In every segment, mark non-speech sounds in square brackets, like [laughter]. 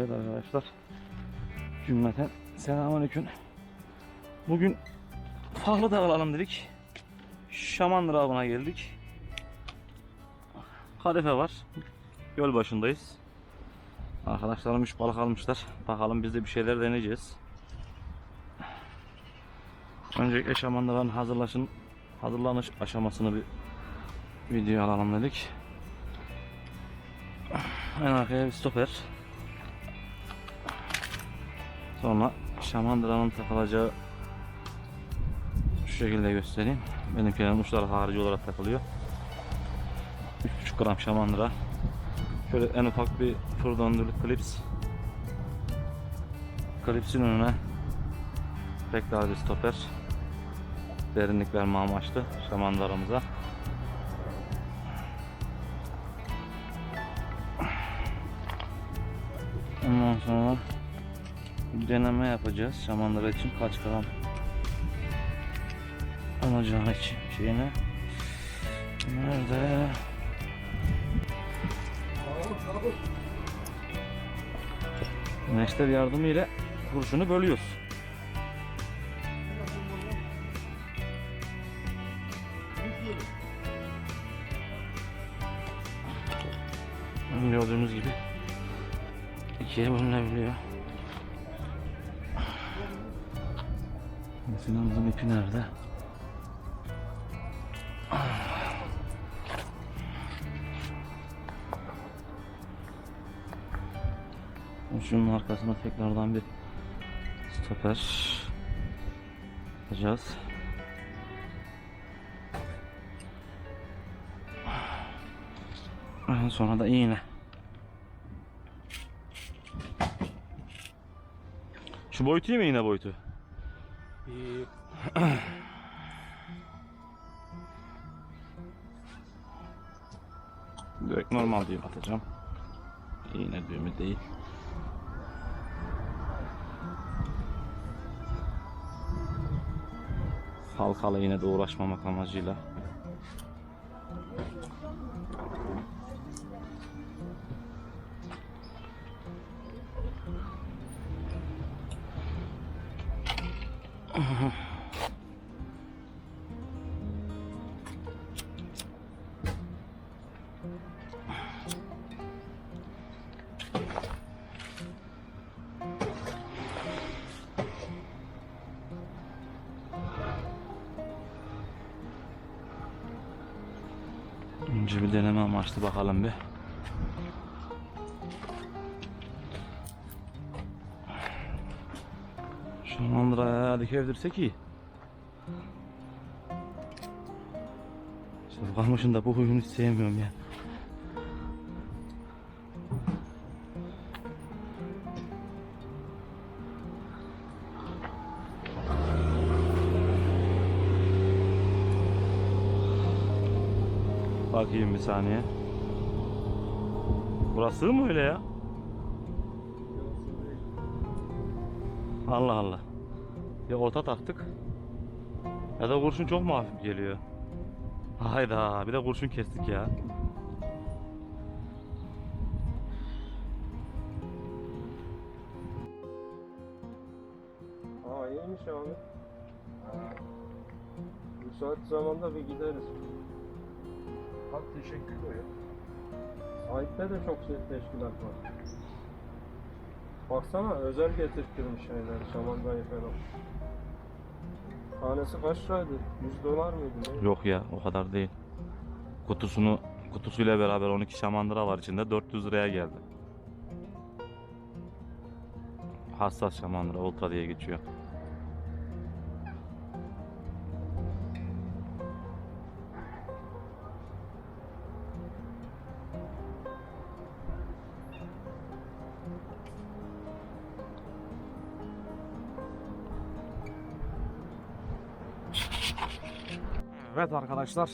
Evet arkadaşlar. Cümleten selamünaleyküm. Bugün farklı dağılalım dedik. Şamandıra avına geldik. Kadife var. Göl başındayız. Arkadaşlarım 3 balık almışlar. Bakalım biz de bir şeyler deneyeceğiz. Öncelikle şamandıranın hazırlaşın hazırlanış aşamasını bir video alalım dedik. En arkaya bir stoper. Sonra şamandıranın takılacağı şu şekilde göstereyim. Benimkilerin uçları harici olarak takılıyor. 3,5 gram şamandıra. Şöyle en ufak bir tur döndürlük klips. Klipsin önüne tekrar bir stoper. Derinlik verme amaçlı şamandıramıza. Ondan sonra deneme yapacağız. Şamandıra için kaç gram alacağı için şeyine. Nerede? Neşter yardımıyla kurşunu bölüyoruz. Gördüğünüz gibi ikiye bölünebiliyor. Sinan'ımızın ipi nerede? Şunun arkasına tekrardan bir stoper yapacağız. En sonra da iğne. Şu boyutu iyi mi iğne boyutu? Direkt normal düğüm atacağım. İğne düğümü değil. Halkalı yine de uğraşmamak amacıyla. Evdirsek iyi. İşte kalmışın da bu huyunu hiç sevmiyorum ya. Bakayım bir saniye. Burası mı öyle ya? Allah Allah. Ya orta taktık. Ya da kurşun çok mu hafif geliyor? Hayda bir de kurşun kestik ya. Aa iyiymiş abi. Müsait zamanda bir gideriz. Hadi teşekkürler. Sahipte de çok teşkilat var. Baksana özel getirttirmiş şeyler, şamandayı falan. Tanesi kaç liraydı? 100 dolar mıydı? Ne? Yok ya o kadar değil. Kutusunu kutusuyla beraber 12 şamandıra var içinde 400 liraya geldi. Hassas şamandıra ultra diye geçiyor. Evet arkadaşlar.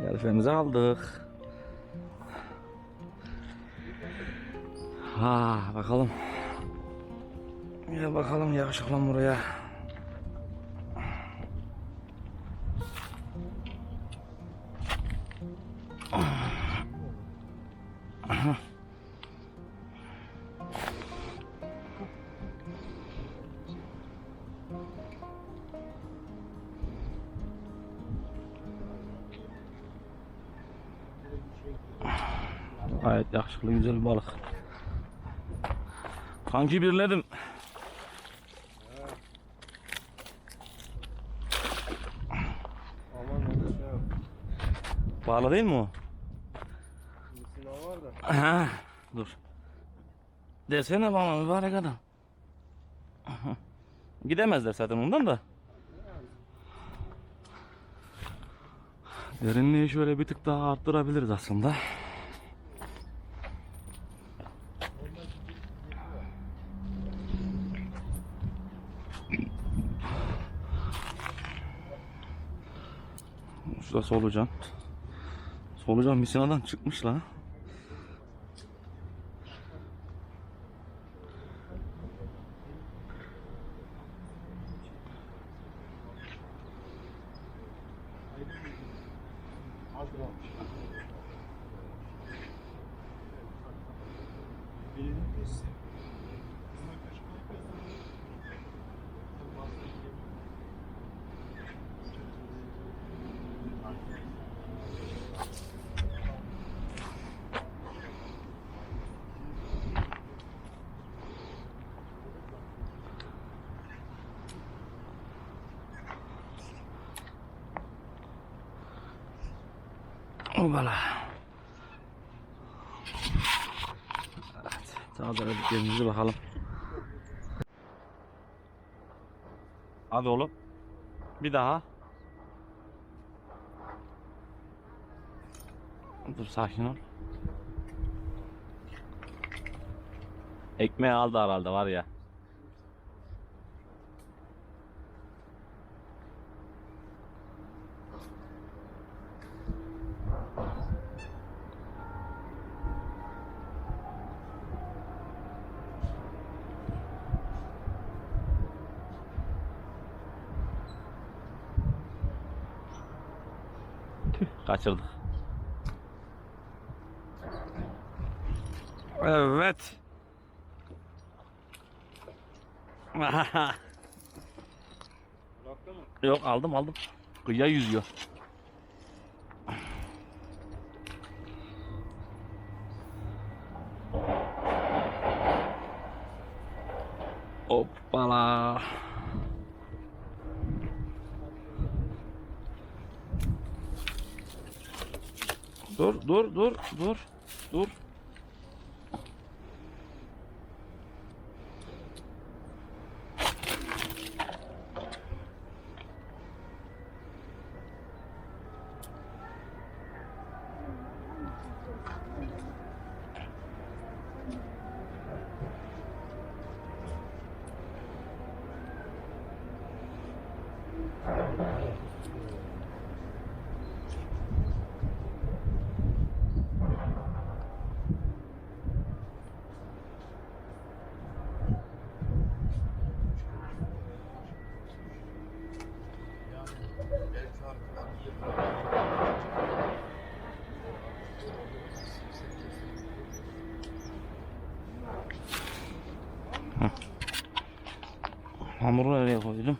Gelfemizi aldık. Ha bakalım. Gel bakalım yakışıklı buraya. Yakışıklı güzel bir balık. Kanki birledim. Bağlı değil mi o? Aha, dur. Desene bana mübarek adam. Gidemezler zaten ondan da. Derinliği şöyle bir tık daha arttırabiliriz aslında. Şurada solucan. Solucan misinadan çıkmış lan. Obala. Evet, tazeledik bakalım. Hadi oğlum. Bir daha. Dur sakin ol. Ekmeği aldı herhalde var ya. Kaçırdık. Evet. [laughs] Yok aldım aldım. Kıyıya yüzüyor. Hoppala. Dur dur dur Hamuru nereye koydum?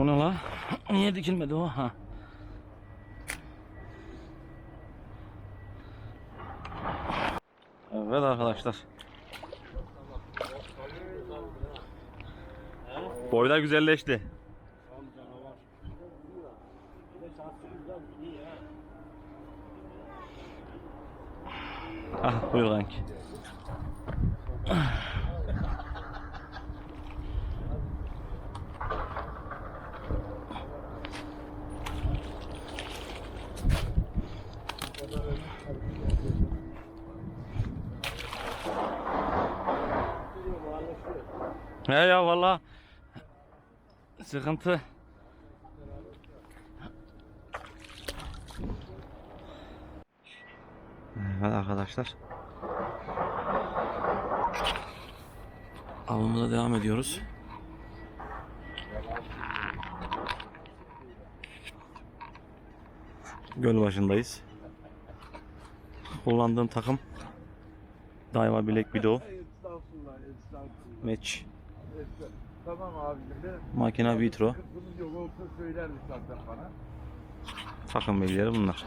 O ne la? Niye dikilmedi o? Ha. Evet arkadaşlar. Boylar güzelleşti. Ah buyur kanki. Ya valla sıkıntı. Evet arkadaşlar. Avımıza devam ediyoruz. Göl başındayız. Kullandığım takım Daiwa Black Widow. Match. Tamam abicim benim. Makina Vitro Kızım yok olsa söylerdi zaten bana. takım bilgileri bunlar.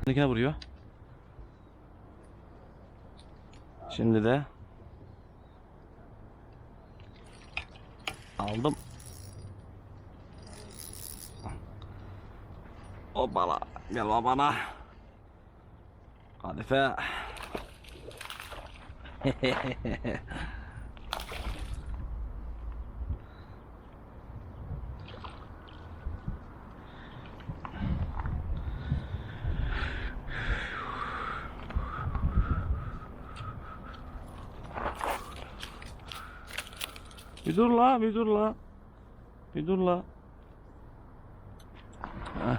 Öndekine vuruyor. Şimdi de aldım. Hoppala gel babana. Kadife. [laughs] Bir dur la, bir dur la. Bir dur la. Heh.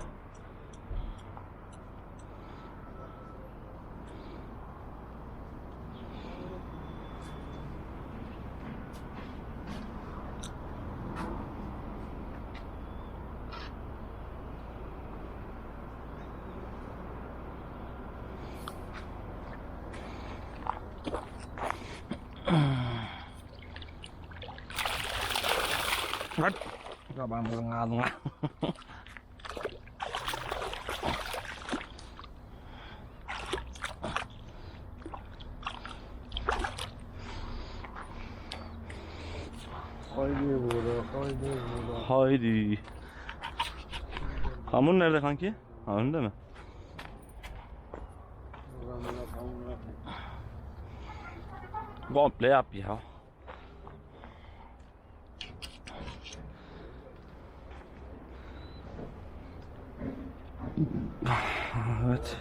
Hadi. Kapanırın ağzına. Haydi burada, haydi burada. Haydi. Hamur nerede kanki? Ha önünde mi? Komple yap ya. Evet.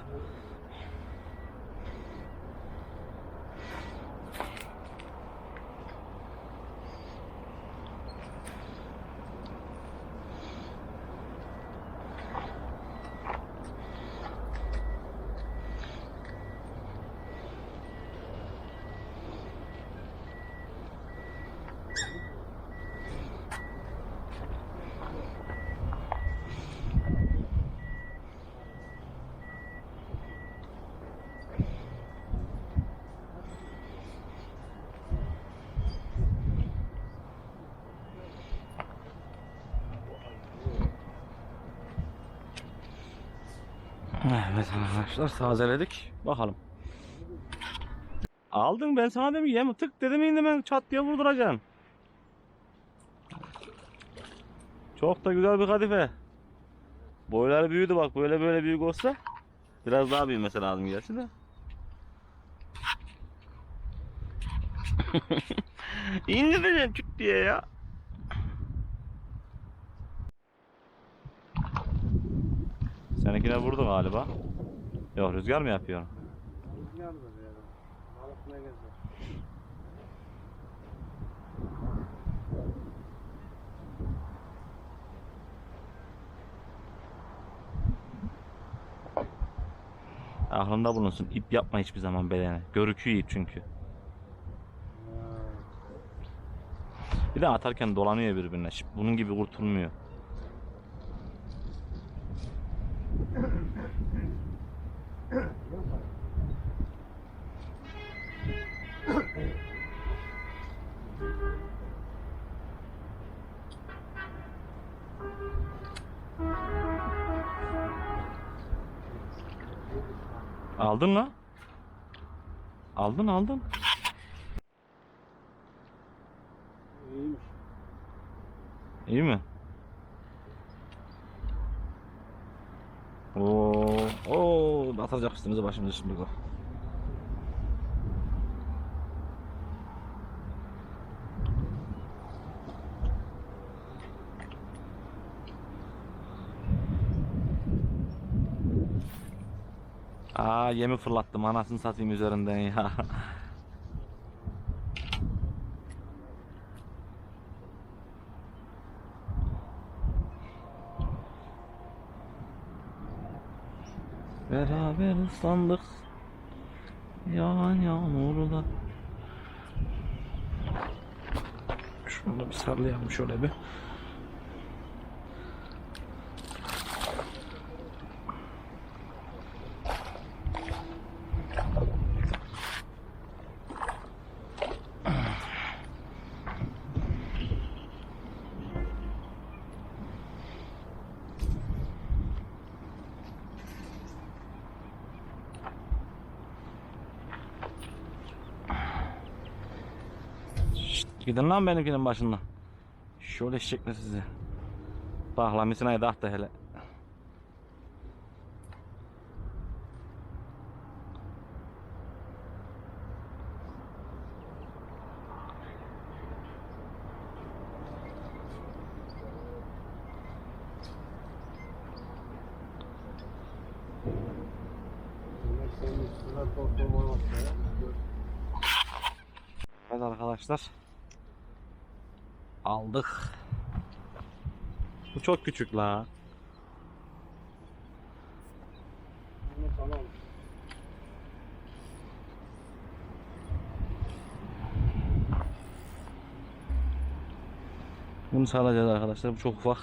Evet arkadaşlar tazeledik. Bakalım. Aldın ben sana dedim yem tık dedim indi ben çat diye vurduracaksın. Çok da güzel bir kadife. Boyları büyüdü bak böyle böyle büyük olsa biraz daha büyümesi lazım gerçi de. [laughs] İndireceğim çık diye ya. Seninkine vurdu galiba. Yok rüzgar mı yapıyor? Rüzgardır ya. Balık ne gezer? Aklında bulunsun. İp yapma hiçbir zaman bedene. Görüküyor ip çünkü. Bir de atarken dolanıyor birbirine. Bunun gibi kurtulmuyor. Aldın mı? Aldın aldın. İyiymiş. İyi mi? Oo, oo, Atacak üstümüze başımıza şimdi o. Aa yemi fırlattım anasını satayım üzerinden ya. [laughs] Beraber ıslandık. Yağan yağmurda Şunu da bir sallayalım şöyle bir Gidin lan benimkinin başından. Şöyle eşekle sizi. Bahlamisine da da hele. Evet arkadaşlar Aldık Bu çok küçük la. Bunu sağlayacağız arkadaşlar. Bu çok ufak.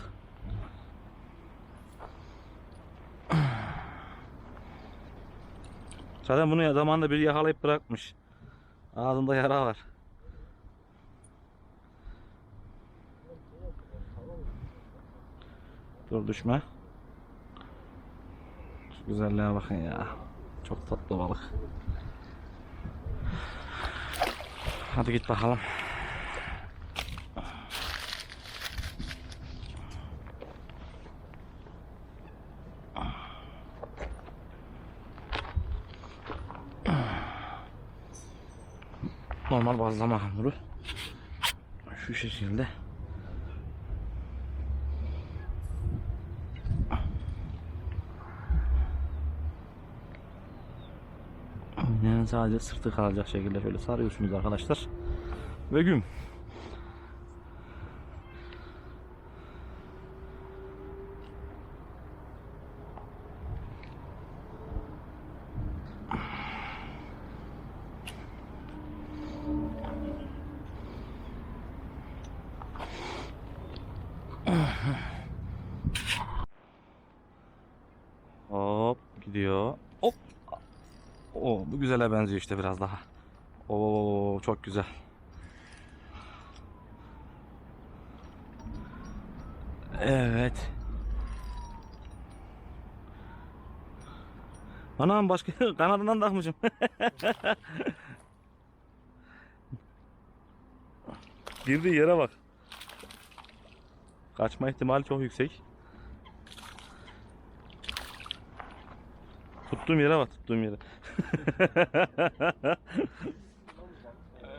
Zaten bunu zamanında biri yakalayıp bırakmış. Ağzında yara var. Dur düşme. Şu güzelliğe bakın ya. Çok tatlı balık. Hadi git bakalım. normal bazlama hamuru şu şekilde yani sadece sırtı kalacak şekilde şöyle sarıyorsunuz arkadaşlar. Ve güm Hop gidiyor. Hop. O bu güzele benziyor işte biraz daha. Oo çok güzel. Evet. Anam başka [laughs] kanadından takmışım. [laughs] Girdiği yere bak. Kaçma ihtimali çok yüksek. Tuttuğum yere bak tuttuğum yere. [laughs]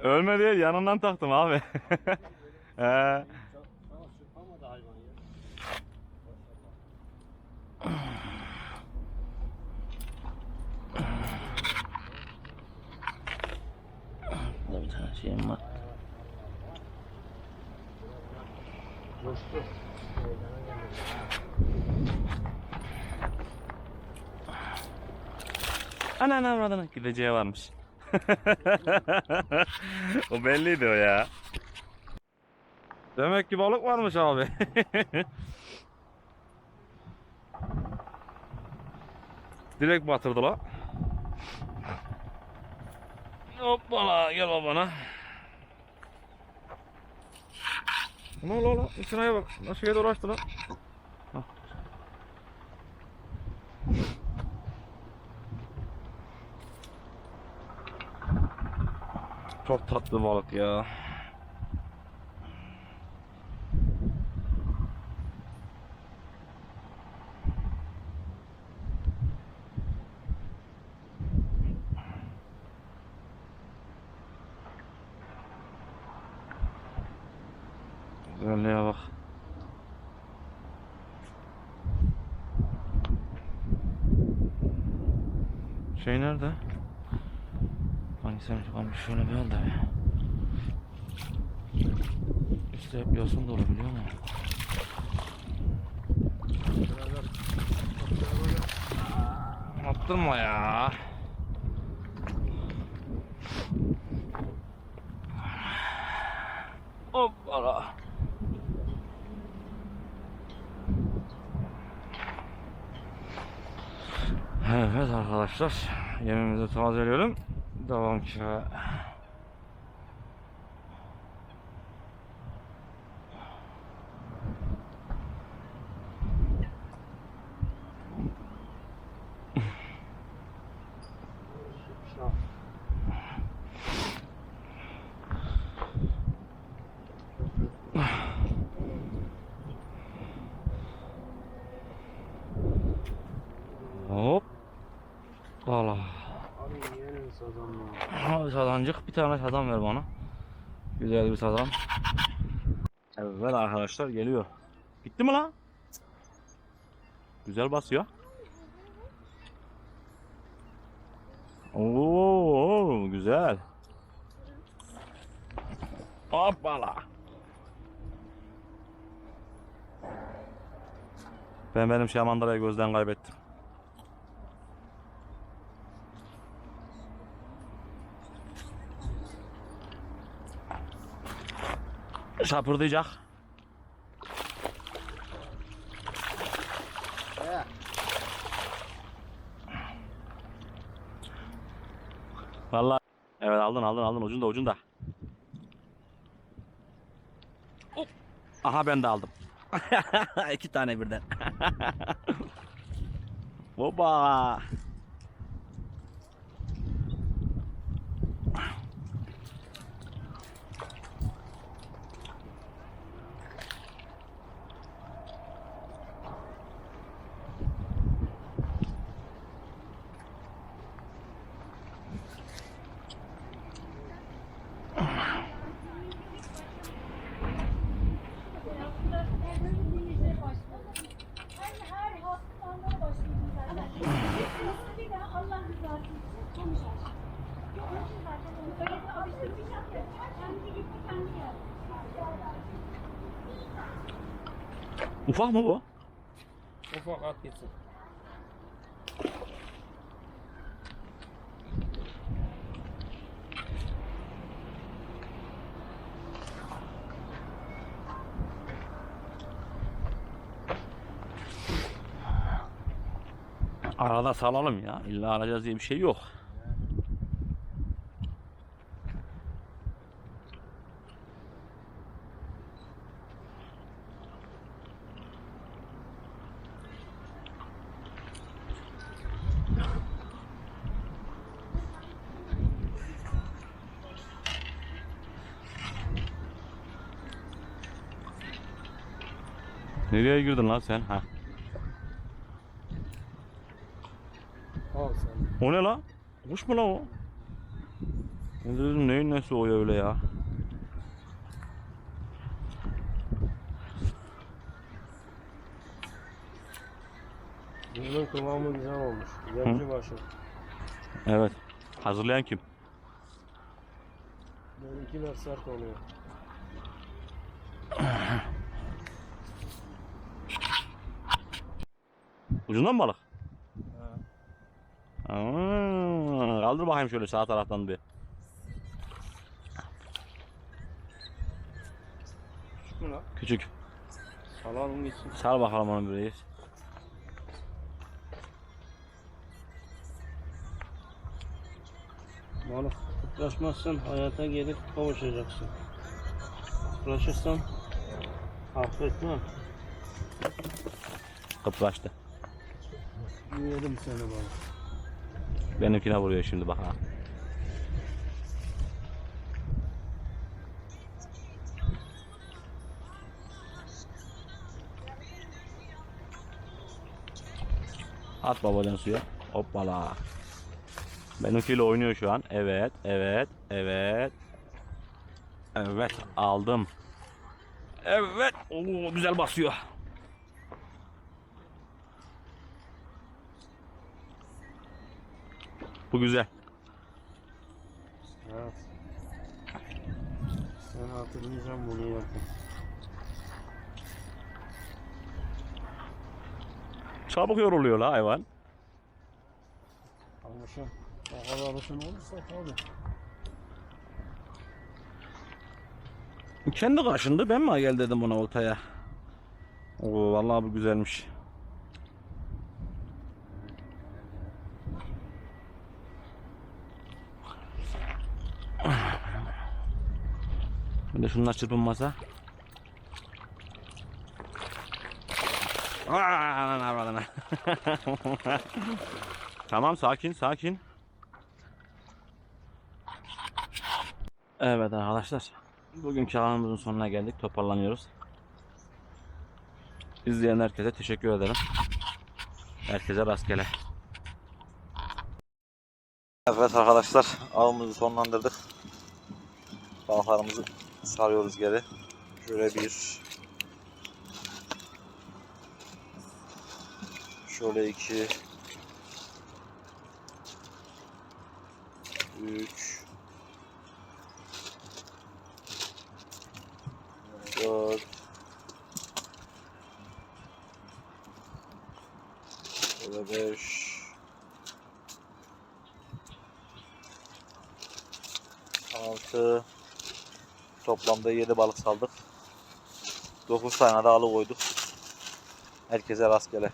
Ölme değil yanından taktım abi. Ya. [laughs] Burada bir tane şeyim var. Coştu. Ana ana avradına gideceği varmış. [laughs] o belliydi o ya. Demek ki balık varmış abi. [laughs] Direkt batırdı la. Hoppala gel babana. Ulan la la içine bak. Nasıl yere uğraştı lan. Çok tatlı balık ya. Güzelliğe bak. Şey nerede? Hangisi kalmış şöyle bir al da be. İşte hep yosun dolu biliyor musun? Attırma ya. Hoppala. Evet arkadaşlar yemimizi tazeliyorum. Devam ki. Hop. Valla. Abi yeğenin sazanma. Abi sadancık bir tane sadan ver bana. Güzel bir sadan. Evet arkadaşlar geliyor. Gitti mi lan? Güzel basıyor. Oo güzel. Hoppala. Ben benim şamandırayı gözden kaybettim. Şapırdayacak. Vallahi evet aldın aldın aldın ucunda ucunda. Aha ben de aldım. [laughs] İki tane birden. Hoppa. Ben her hastalığa başladım zaten. Nasıl bir daha Allah rızası için konuşacağım. Onun için zaten onu öyle bir alıştırmayacağım ki. Kendi gitti kendi geldi. Ufak mı bu? Ufak at gitsin. Arada salalım ya. İlla alacağız diye bir şey yok. Nereye girdin lan sen? Ha. Al sen. O ne la? Kuş mu la o? De dedim neyin nesi o ya öyle ya? Bunun kıvamı güzel olmuş. Yemci başı. Evet. Hazırlayan kim? Benimkiler sert oluyor. [clears throat] Ucundan mı balık? Aa, kaldır bakayım şöyle sağ taraftan bir. Küçük mü lan? Küçük. Salalım gitsin. Sar bakalım onu reis. Balık kıpraşmazsan hayata gelip kavuşacaksın. Kıpraşırsan affetmem. Kıpraştı. Yedim seni balık. Benimkine vuruyor şimdi bak ha. At babacan suya. Hoppala. Benimkiyle oynuyor şu an. Evet, evet, evet. Evet, aldım. Evet. Oo, güzel basıyor. Bu güzel. Evet. Sen hatırlayacağım bunu yerken. Çabuk yoruluyor la hayvan. Almışım. O kadar alışın olursa tabii. Kendi kaşındı ben mi gel dedim buna oltaya. Oo vallahi bu güzelmiş. De şunlar çırpınmasa. [laughs] Tamam sakin sakin. Evet arkadaşlar. Bugünkü alanımızın sonuna geldik. Toparlanıyoruz. İzleyen herkese teşekkür ederim. Herkese rastgele. Evet arkadaşlar avımızı sonlandırdık. Balıklarımızı sarıyoruz geri. Şöyle bir. Şöyle iki. Üç Toplamda yedi balık saldık. Dokuz tane de alı koyduk. Herkese rastgele.